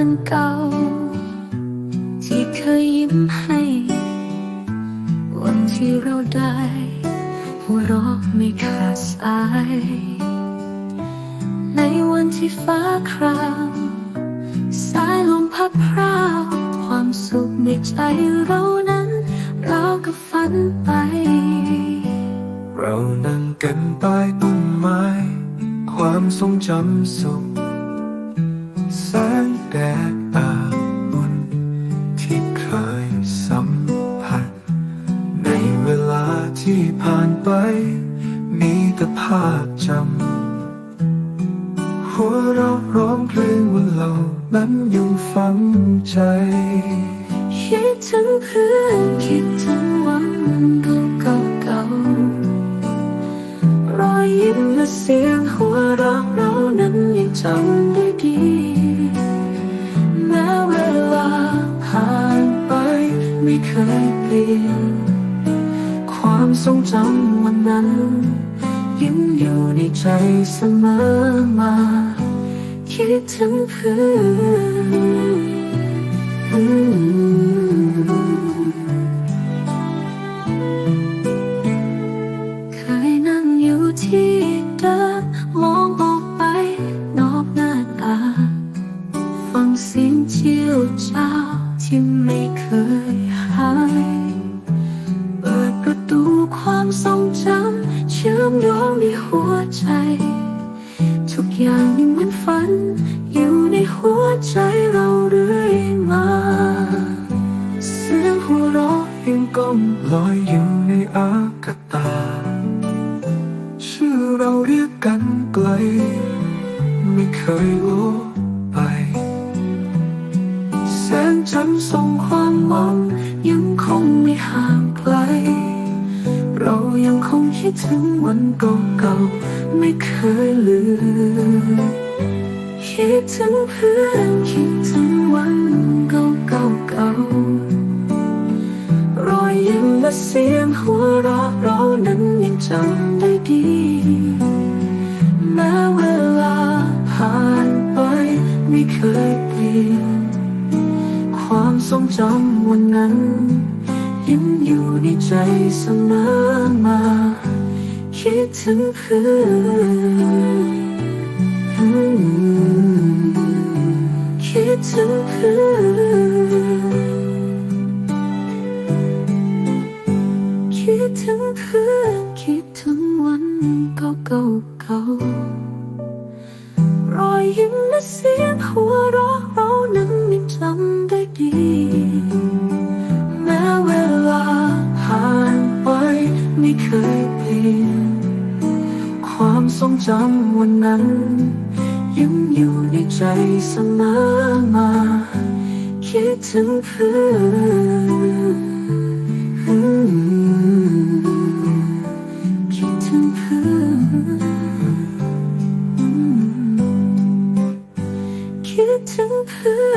อนเก่า ที่เคยยิ้มให้ วันที่เราได้หัวเราะไม่ขาดสาย ในวันที่ฟ้าครามสายลมพัดพราวความสุขในใจเรานั้น เราก็ฝันไป เรานั่งกันใต้ต้นไม้ ความทรงจำสุข แดดอาบุญที่เคยสัมผัส ในเวลาที่ผ่านไป มีแต่ภาพจำ หัวเราะร้องเพลงวันเรานั้นยังฝังใจ คิดถึงเพื่อนคิดถึงวันเก่าๆรอยยิ้มและเสียงหัวเราะเรานั้นยังจำได้ดี ไม่เคยเปลี่ยน ความทรงจำวันนั้นยังอยู่ในใจเสมอมา คิดถึงเพื่อน ยหาย เปิดประตูความทรงจำเชื่อมโยงในหัวใจ ทุกอย่างยังเหมือนฝัน อยู่ในหัวใจเราเรื่อยมา เสียงหัวเราะยังก้มลอยอยู่ในอากาศตา ชื่อเราเรียกกันไกล ไม่เคยรู้ มหวังยังคงไม่ห่างไกล เรายังคงคิดถึงวันเก่าๆไม่เคยลืม คิดถึงเพื่อนคิดถึงวันเก่าๆรอยยิ้มและเสียงหัวเราะเรานั้นยังจำได้ดีแม้เวลาผ่านไปไม่เคยเปลี่ยน ทรงจำวันนั้นยังอยู่ในใจเสมอมา คิดถึงเพื่อนคิดถึงเพื่อนคิดถึงเพื่อนคิดถึงวันเก่าๆรอยยิ้มและเสียงหัวเราะ จำวันนั้น ยังอยู่ในใจเสมอมา คิดถึงเพื่อคิดถึงเธอคิดถึงเธอ